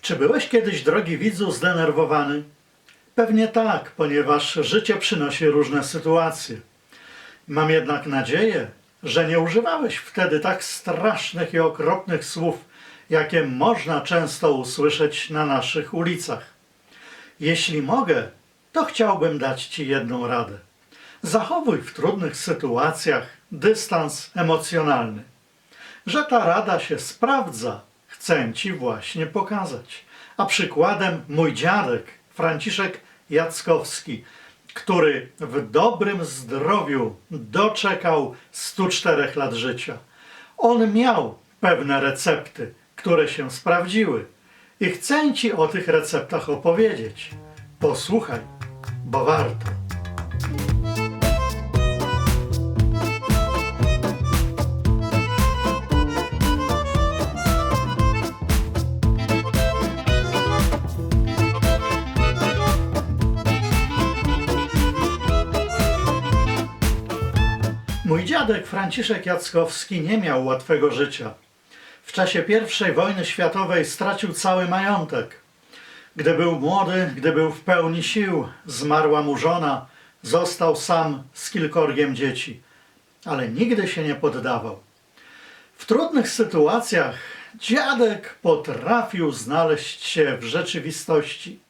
Czy byłeś kiedyś, drogi widzu, zdenerwowany? Pewnie tak, ponieważ życie przynosi różne sytuacje. Mam jednak nadzieję, że nie używałeś wtedy tak strasznych i okropnych słów, jakie można często usłyszeć na naszych ulicach. Jeśli mogę, to chciałbym dać Ci jedną radę. Zachowuj w trudnych sytuacjach dystans emocjonalny. Że ta rada się sprawdza, chcę Ci właśnie pokazać. A przykładem mój dziadek, Franciszek Jackowski, który w dobrym zdrowiu doczekał 104 lat życia. On miał pewne recepty, które się sprawdziły i chcę Ci o tych receptach opowiedzieć. Posłuchaj, bo warto. Mój dziadek Franciszek Jackowski nie miał łatwego życia. W czasie I wojny światowej stracił cały majątek. Gdy był młody, gdy był w pełni sił, zmarła mu żona, został sam z kilkorgiem dzieci, ale nigdy się nie poddawał. W trudnych sytuacjach dziadek potrafił znaleźć się w rzeczywistości.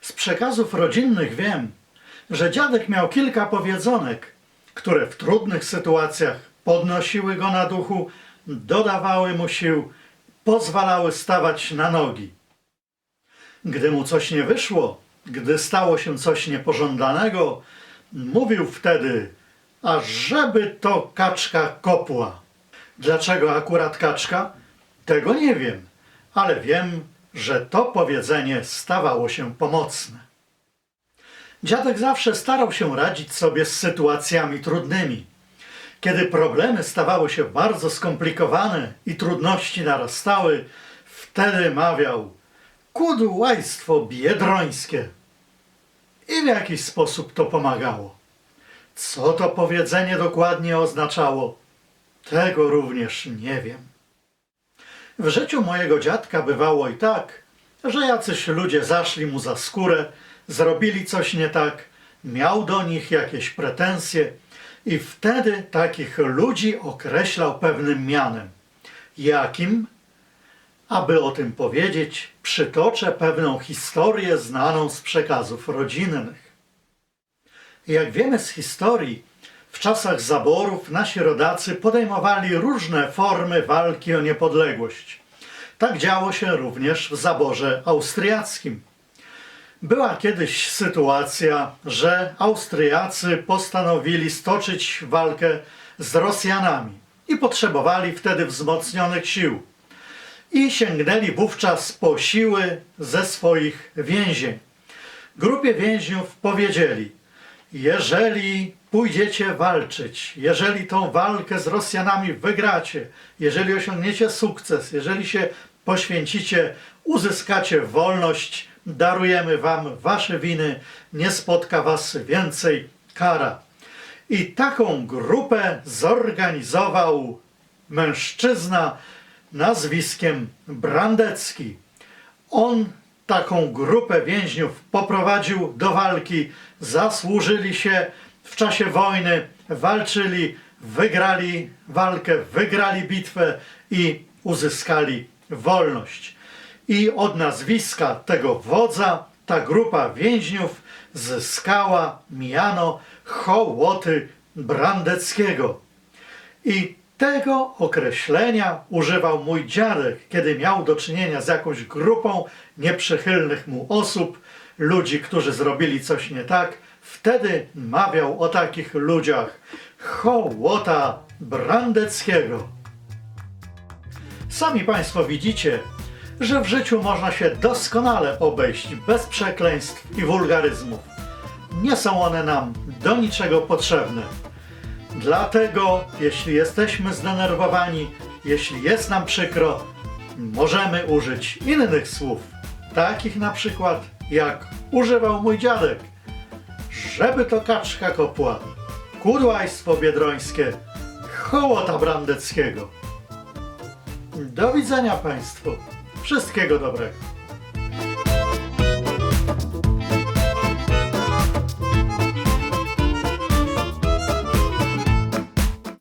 Z przekazów rodzinnych wiem, że dziadek miał kilka powiedzonek, które w trudnych sytuacjach podnosiły go na duchu, dodawały mu sił, pozwalały stawać na nogi. Gdy mu coś nie wyszło, gdy stało się coś niepożądanego, mówił wtedy, a żeby to kaczka kopła. Dlaczego akurat kaczka? Tego nie wiem, ale wiem, że to powiedzenie stawało się pomocne. Dziadek zawsze starał się radzić sobie z sytuacjami trudnymi. Kiedy problemy stawały się bardzo skomplikowane i trudności narastały, wtedy mawiał kudłajstwo biedrońskie. I w jakiś sposób to pomagało. Co to powiedzenie dokładnie oznaczało, tego również nie wiem. W życiu mojego dziadka bywało i tak, że jacyś ludzie zaszli mu za skórę, zrobili coś nie tak, miał do nich jakieś pretensje i wtedy takich ludzi określał pewnym mianem. Jakim? Aby o tym powiedzieć, przytoczę pewną historię znaną z przekazów rodzinnych. Jak wiemy z historii, w czasach zaborów nasi rodacy podejmowali różne formy walki o niepodległość. Tak działo się również w zaborze austriackim. Była kiedyś sytuacja, że Austriacy postanowili stoczyć walkę z Rosjanami i potrzebowali wtedy wzmocnionych sił. I sięgnęli wówczas po siły ze swoich więzień. Grupie więźniów powiedzieli: Jeżeli pójdziecie walczyć, jeżeli tą walkę z Rosjanami wygracie, jeżeli osiągniecie sukces, jeżeli się poświęcicie, uzyskacie wolność, darujemy wam wasze winy, nie spotka was więcej kara. I taką grupę zorganizował mężczyzna nazwiskiem Brandecki. On taką grupę więźniów poprowadził do walki, zasłużyli się w czasie wojny, walczyli, wygrali walkę, wygrali bitwę i uzyskali wolność. I od nazwiska tego wodza ta grupa więźniów zyskała miano hołoty Brandeckiego. I tego określenia używał mój dziadek, kiedy miał do czynienia z jakąś grupą nieprzychylnych mu osób, ludzi, którzy zrobili coś nie tak. Wtedy mawiał o takich ludziach hołota Brandeckiego. Sami Państwo widzicie, że w życiu można się doskonale obejść bez przekleństw i wulgaryzmów. Nie są one nam do niczego potrzebne. Dlatego, jeśli jesteśmy zdenerwowani, jeśli jest nam przykro, możemy użyć innych słów, takich na przykład jak używał mój dziadek. Żeby to kaczka kopła, kudłajstwo biedrońskie, hołota brandeckiego. Do widzenia Państwu. Wszystkiego dobrego.